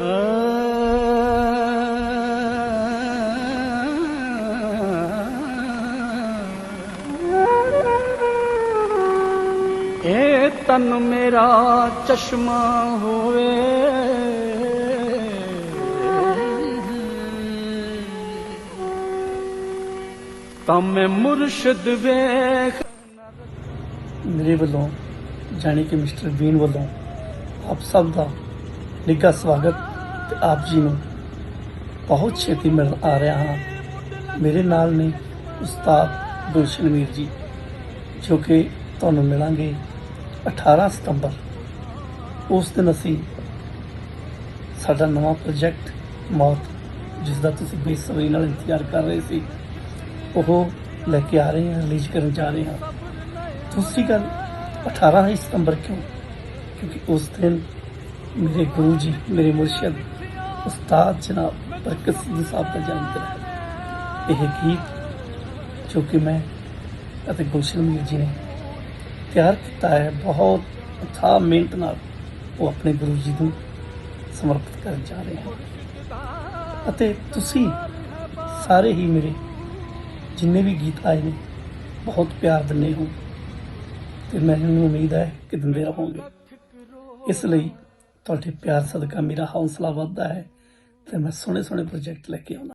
ਏ ਤਨ ਮੇਰਾ ਚਸ਼ਮਾ ਹੋਵੇ। ਤਾਂ ਮੈਂ ਮੁਰਸ਼ਿਦ ਵੇਖ ਮੇਰੇ ਵੱਲੋਂ ਜਾਨੀ ਕਿ ਮਿਸਟਰ ਬੀਨ ਵੱਲੋਂ ਆਪ ਸਭ ਦਾ ਨਿੱਘਾ ਸਵਾਗਤ। ਤੇ ਆਪ ਜੀ ਨੂੰ ਬਹੁਤ ਛੇਤੀ ਮਿਲਣ ਆ ਰਿਹਾ ਹਾਂ। ਮੇਰੇ ਨਾਲ ਨੇ ਉਸਤਾਦ ਗੁਲਸ਼ਨ ਵੀਰ ਜੀ, ਜੋ ਕਿ ਤੁਹਾਨੂੰ ਮਿਲਾਂਗੇ 18 ਸਤੰਬਰ। ਉਸ ਦਿਨ ਅਸੀਂ ਸਾਡਾ ਨਵਾਂ ਪ੍ਰੋਜੈਕਟ ਮੌਤ, ਜਿਸ ਦਾ ਤੁਸੀਂ ਬੇਸਬਰੀ ਨਾਲ ਇੰਤਜ਼ਾਰ ਕਰ ਰਹੇ ਸੀ, ਉਹ ਲੈ ਕੇ ਆ ਰਹੇ ਹਾਂ ਰਿਲੀਜ਼ ਕਰਨ ਜਾ ਰਹੇ ਹਾਂ। ਦੂਸਰੀ ਗੱਲ 18 ਹੀ ਸਤੰਬਰ ਕਿਉਂ? ਕਿਉਂਕਿ ਉਸ ਦਿਨ ਮੇਰੇ ਗੁਰੂ ਜੀ, ਮੇਰੇ ਮੁਰਸ਼ਿਦ ਉਸਤਾਦ ਜਨਾਬ ਬਰਕਤ ਸਿੰਘ ਸਾਹਿਬ ਦਾ ਜਨਮ ਦਿਨ ਇਹ ਗੀਤ ਜੋ ਕਿ ਮੈਂ ਅਤੇ ਗੁਲਸ਼ਨ ਮੀਰ ਜੀ ਨੇ ਤਿਆਰ ਕੀਤਾ ਹੈ, ਬਹੁਤ ਅਥਾਹ ਮਿਹਨਤ ਨਾਲ ਉਹ ਆਪਣੇ ਗੁਰੂ ਜੀ ਨੂੰ ਸਮਰਪਿਤ ਕਰਨ ਜਾ ਰਹੇ ਹਨ। ਅਤੇ ਤੁਸੀਂ ਸਾਰੇ ਹੀ ਮੇਰੇ ਜਿੰਨੇ ਵੀ ਗੀਤ ਆਏ ਨੇ, ਬਹੁਤ ਪਿਆਰ ਦਿੰਦੇ ਹੋ ਤੇ ਮੈਨੂੰ ਉਮੀਦ ਹੈ ਕਿ ਦਿੰਦੇ ਰਹੋਗੇ। ਇਸ ਲਈ ਤੁਹਾਡੇ ਪਿਆਰ ਸਦਕਾ ਮੇਰਾ ਹੌਸਲਾ ਵੱਧਦਾ ਹੈ। ਤੇ ਮੈਂ ਸੋਹਣੇ ਸੋਹਣੇ ਪ੍ਰੋਜੈਕਟ ਲੈ ਕੇ ਆਉਣਾ।